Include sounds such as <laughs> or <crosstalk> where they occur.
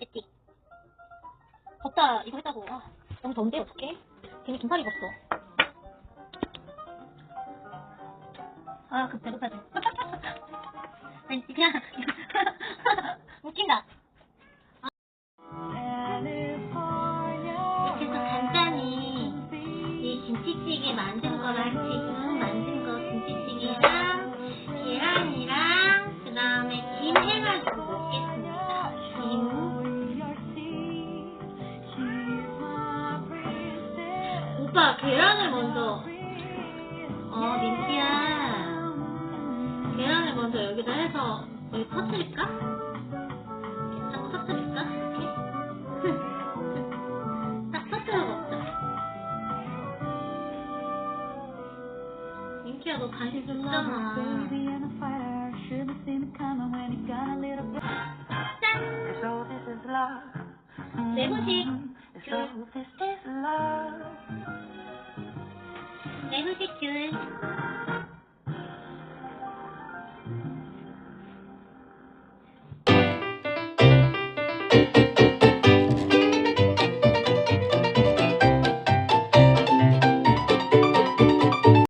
에틱. 덥다, 이거 했다고. 아, 너무 더운데, 어떡해? 괜히 긴팔 입었어. 아, 급 배고파지. <laughs> 그냥, <laughs> 웃긴다. 이렇게 해서 간단히 이 김치찌개 만든 거랑 지금 만든 오빠 계란을 먼저. 어 민지야. 계란을 먼저 여기다 해서 여기 터뜨릴까? <laughs> 딱 터뜨릴까? 이렇게? 딱 터뜨려 먹자. 민키야 너 간식 줬잖아. 짠! 내부식 귤. Hey, would be Julie.